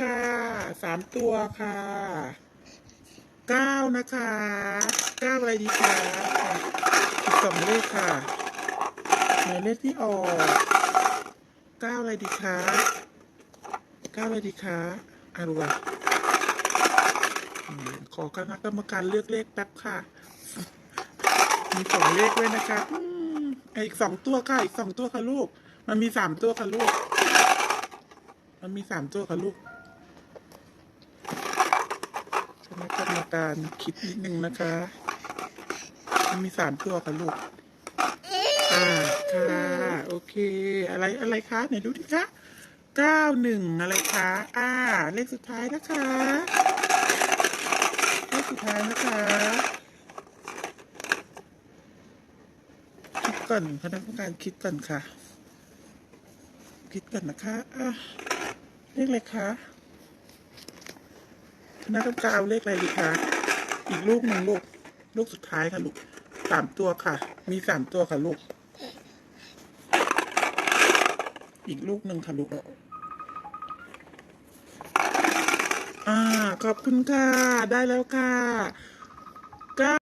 ค่ะ สามตัวค่ะ เก้านะคะเก้าอะไรดีคะอีกสองเลขค่ะหมายเลขที่ออกเก้าอะไรดีคะเก้าอะไรดีคะอะดูอะอืมขอคณะกรรมการเลือกเลขแป๊บค่ะ มีสองเลขด้วยนะคะอืมอะอีกสองตัวค่ะ อีกสองตัวค่ะลูก มันมีสามตัวค่ะลูก มันมีสามตัวค่ะลูกคณะกรรมการคิดนิดนึงนะคะ มันมีสามตัวค่ะลูก อ่า ค่ะ โอเค อะไร อะไรคะไหนดูดิคะเก้าหนึ่งอะไรคะ อ่า เลขสุดท้ายนะคะ เลขสุดท้ายนะคะคิดก่อนคณะกรรมการคิดก่อนค่ะ คิดก่อนนะคะอะเลขอะไรคะคณะกรรมการเอาเลขอะไรดีคะอีกลูกหนึ่งลูก ลูกสุดท้ายค่ะลูกสามตัวค่ะ มีสามตัวค่ะลูก อีกลูกหนึ่งค่ะลูกอ่าขอบคุณค่ะ ได้แล้วค่ะ